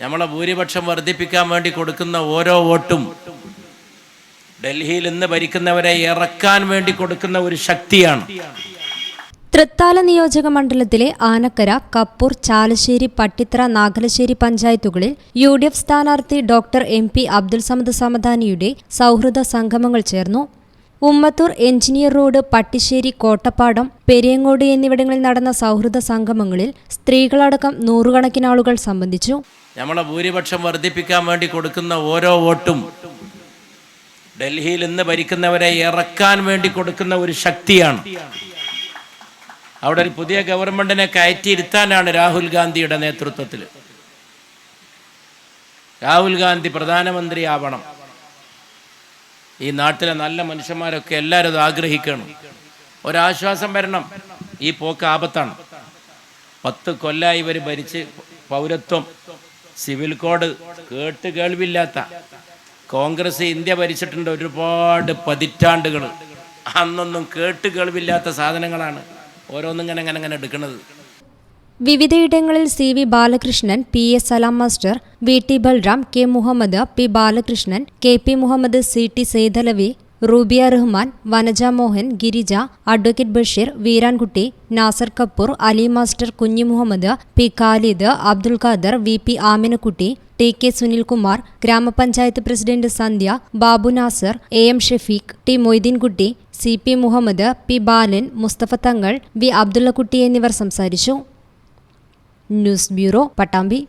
നമ്മളെ ഭൂരിപക്ഷം വർദ്ധിപ്പിക്കാൻ വേണ്ടി കൊടുക്കുന്ന ഓരോ വോട്ടും ഡൽഹിയിൽ നിന്ന് ഭരിക്കുന്നവരെ ഇറക്കാൻ വേണ്ടി കൊടുക്കുന്ന ഒരു ശക്തിയാണ്. തൃത്താല നിയോജക മണ്ഡലത്തിലെ ആനക്കര കപ്പൂർ ചാലശ്ശേരി പട്ടിത്ര നാഗലശ്ശേരി പഞ്ചായത്തുകളിൽ യു ഡി എഫ് സ്ഥാനാർത്ഥി doctor M P Abdul Samad സമദാനിയുടെ സൗഹൃദ സംഗമങ്ങൾ ചേർന്നു. ഉമ്മത്തൂർ എഞ്ചിനീയർ റോഡ് പട്ടിശ്ശേരി കോട്ടപ്പാടം പെരിയങ്ങോട് എന്നിവിടങ്ങളിൽ നടന്ന സൗഹൃദ സംഗമങ്ങളിൽ സ്ത്രീകളടക്കം നൂറുകണക്കിന് ആളുകൾ സംബന്ധിച്ചു. നമ്മളെ ഭൂരിപക്ഷം വർദ്ധിപ്പിക്കാൻ വേണ്ടി കൊടുക്കുന്ന ഓരോ വോട്ടും ഡൽഹിയിൽ ഇന്ന് ഭരിക്കുന്നവരെ ഇറക്കാൻ വേണ്ടി കൊടുക്കുന്ന ഒരു ശക്തിയാണ്. അവിടെ ഒരു പുതിയ ഗവൺമെന്റിനെ കയറ്റിയിരുത്താനാണ് രാഹുൽ ഗാന്ധിയുടെ നേതൃത്വത്തിൽ രാഹുൽ ഗാന്ധി പ്രധാനമന്ത്രിയാവണം. ഈ നാട്ടിലെ നല്ല മനുഷ്യന്മാരൊക്കെ എല്ലാവരും അത് ആഗ്രഹിക്കണം. ഒരാശ്വാസം വരണം. ഈ പോക്ക് ആപത്താണ്. പത്ത് കൊല്ലായി ഇവർ ഭരിച്ച് പൗരത്വം സിവിൽ കോഡ് കേട്ട് കേൾവില്ലാത്ത. കോൺഗ്രസ് ഇന്ത്യ ഭരിച്ചിട്ടുണ്ട് ഒരുപാട് പതിറ്റാണ്ടുകൾ അന്നൊന്നും കേട്ട് കേൾവില്ലാത്ത സാധനങ്ങളാണ് ഓരോന്നും ഇങ്ങനെ ഇങ്ങനെ ഇങ്ങനെ എടുക്കുന്നത്. വിവിധയിടങ്ങളിൽ C V Balakrishnan P S Salam master V T Balram K Muhammad P Balakrishnan K P Muhammad C T Saithalavi Rubia Rahman Vanaja Mohan Girija advocate Basheer Veerankutty Nasar Kappur Ali master Kunhi Muhammad P Khalid Abdul Khader V P Aminakutty T K Sunilkumar ഗ്രാമപഞ്ചായത്ത് president Sandhya Babu Nasar A M Shefeeq T Moideenkutty C P Muhammad P Balan Mustafa Thangal V Abdullakutty എന്നിവർ സംസാരിച്ചു. News bureau Pattambi